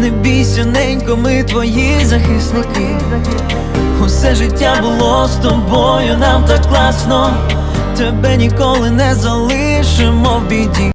Не бійся, ненько, ми твої захисники. Усе життя було з тобою, нам так класно. Тебе ніколи не залишимо в біді.